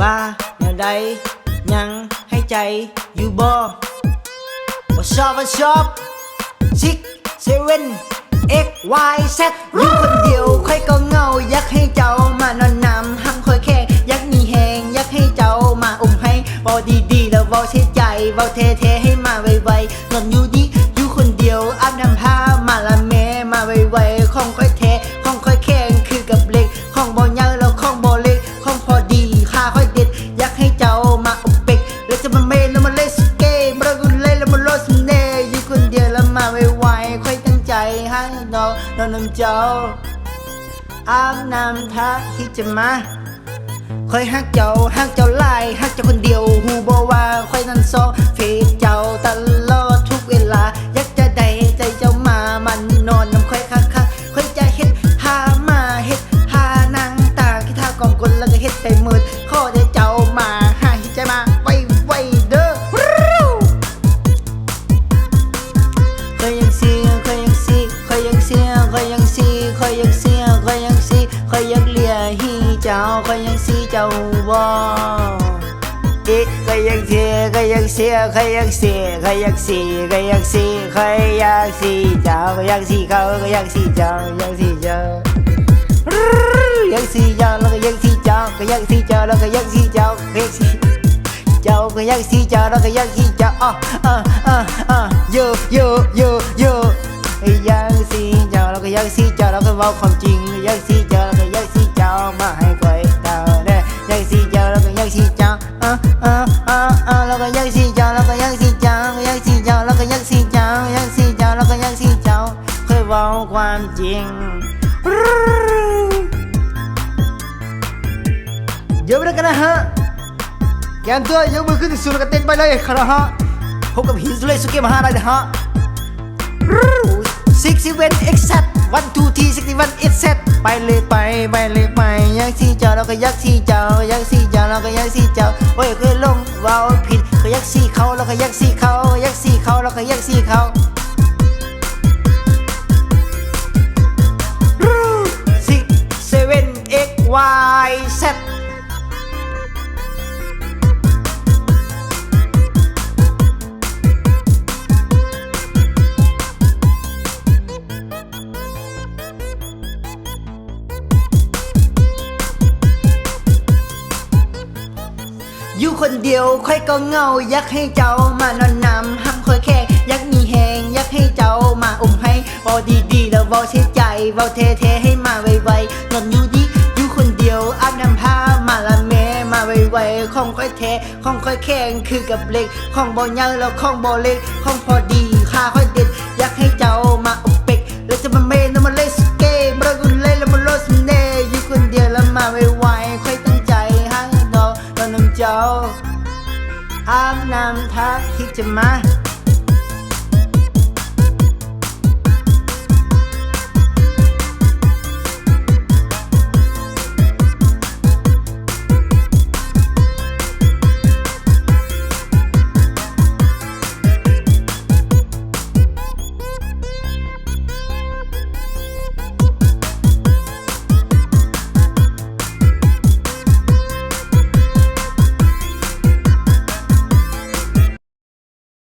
ว่าแนวใดยังให้ใจอยู่บ่ว่าชอบว่าชอบซิกเซเว่น X Y Z อยู่คนเดียวค่อยก็เงา อยากให้เจ้ามานอนนำห้ามค่อยแค่อยากมีแหงอยากให้เจ้ามาอุ้มให้บาดีๆแล้วบาเสียใจบาเท่ๆให้มาไวๆนอนอยู่ดีอยู่คนเดียวอาบน้ำผ้า น้องน้องน้ำเจ้า อาบน้ำท่าที่จะมาคอยฮักเจ้าฮักเจ้าไลายฮักเจ้าคนเดียวหูบอว่า จ้าบ่เอ๊ะคอยยังเสียคอยยังเสียใคอยยังเสียใคอยยังสีคอยยังสียใคอยยังสีเจ้าคอยยังสีเขาคอยยังสีเจ้ายังสีเจ้ายังสีเจ้าแล้วก็ยังสีเจ้าก็ยังสีเจ้าแล้วก็ยังสีเจ้าก็ยังสีเจ้าก็อยากสีเจ้าเราก็อยากสีเจ้าอะอะอะอะโยโยโยโยอยากสีเจ้าเราก็อยากสีเจ้าเราก็เว้าความจริงอยากสีเจ้า อะอะอะอะเราก็ยากสีเจ้าเราก็ยากสีเจ้าอยากสีเจ้าเราก็ยากสีเจ้ายากสีเจ้าเราก็ยากสีเจ้าเคยเว้าความจริงเดี๋ยวไปกันนะฮะแกนตัวยกมือขึ้นสูงแล้วก็เต้นไปเลยครับฮะพบกับหินสุเลสุเกะมหาได้เลยฮะซิกซิเวนเอ็กซ์วันทูทีซิกซิวันเอ็กซ์ไปเลยไปไปเลยไปยักษ์สีเจ้าเราก็ยักษ์สีเจ้ายักษ์สี เจ้าโอ้ยเคยลงเว้าผิดเคยยักสี่เขาแล้วเคยยักสี่เขายักสี่เขาแล้วเคยยักสี่เขา อยู่คนเดียวค่อยก็เงา อยากให้เจ้ามานอนนำห้ามค่อยแค่อยากมีแหงอยากให้เจ้ามาอุ้มให้บอดีๆแล้วบอเสียใจบอเท่ๆให้มาไวๆนอนอยู่ดีอยู่คนเดียวอาบน้ำผ้ามาละแม่มาไวๆของค่อยแท้ของค่อยแข็งคือกับเล็กของบอยาวแล้วของบอเล็กของพอดีค่าค่อยเด็ด อยากให้เจ้ามาอุบเป็กแล้วจะมาเมนแล้วมาเลสเกมมากุนเล่แล้วมาโลสเน่อยู่คนเดียวแล้วมาไวๆ อาบน้ำทาคิดจะมา